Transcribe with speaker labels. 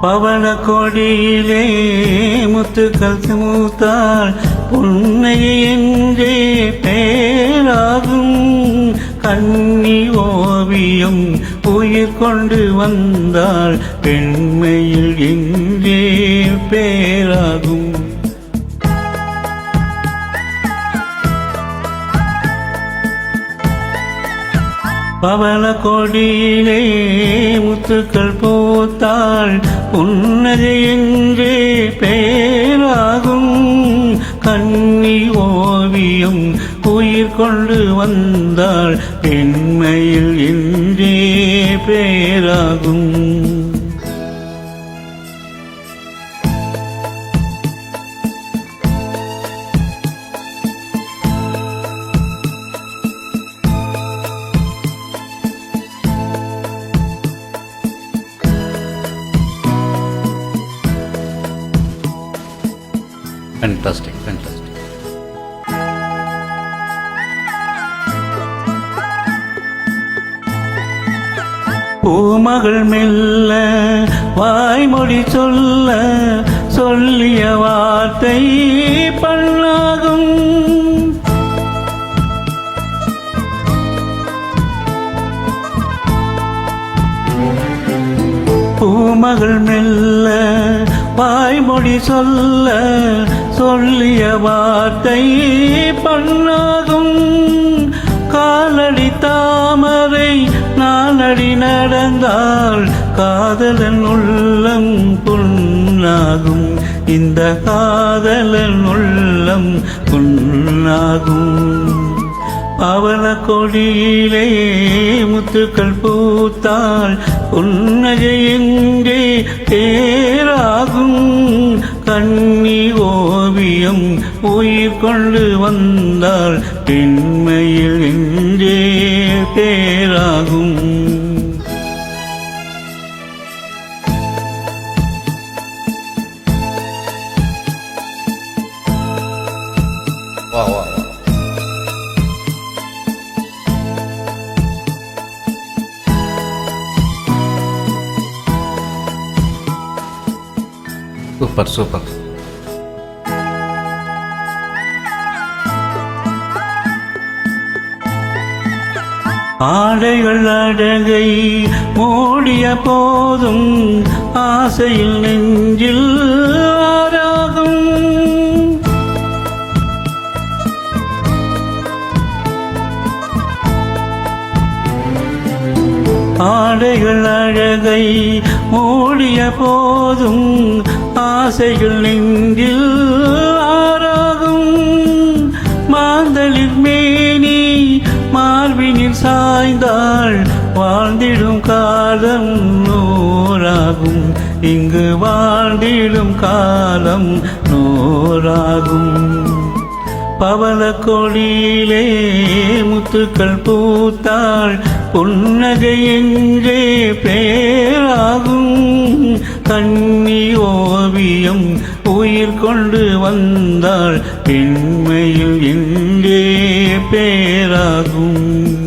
Speaker 1: பவள கொடியிலே முத்துக்கள் மூத்தாள் புன்னையை என்றே பேராகும் கண்ணி ஓவியம் உயிர் கொண்டு வந்தாள். பெண்மையில் என்றே பேராகும் பவள கொடியிலே முத்துக்கள் பூத்தாள் புன்னகை என்றே பேராகும். கண்ணி ஓவியம் உயிர் கொண்டு வந்தாள் பெண்மையில் என்றே பேராகும்.
Speaker 2: Fantastic, fantastic.
Speaker 1: பூமகள் மெல்ல வாய்மொழி சொல்ல சொல்லிய வார்த்தை பண்ணாகும் பூமகள் மெல்ல வாய்மொழி சொல்ல சொல்லிய வார்த்தை பண்ணாகும் காலடி தாமரை நாளடி நடந்தால் காதலன் உள்ளம் பொன்னாகும் இந்த காதலன் உள்ளம் பொன்னாகும் பவள கொடியிலே முத்துக்கள் பூத்தாள் புன்னகை எங்கே தேராகும். கண்ணி ஓவியம் உயிர் கொண்டு வந்தால் பெண்மையில் எங்கே பேராகும்
Speaker 2: சூப்பர் சூப்பர்.
Speaker 1: ஆடைகள் அழகை மூடிய போதும் ஆசையில் நெஞ்சில் ஆராகும் ஆடைகள் அழகை மூடிய போதும் ஆசைகள் நெஞ்சில் ஆறாகும். மாந்தளிர் மேனி மார்பினில் சாய்ந்தாள் வாழ்ந்திடும் காலம் நூறாகும். இங்கு வாழ்ந்திடும் காலம் நூறாகும். பவள கொடியிலே முத்துக்கள் பூத்தாள் புன்னகை எங்கே பேர் தண்ணி ஓவியம் உயிர் கொண்டு வந்தாள். பெண்மையில் எங்கே பேராகும்?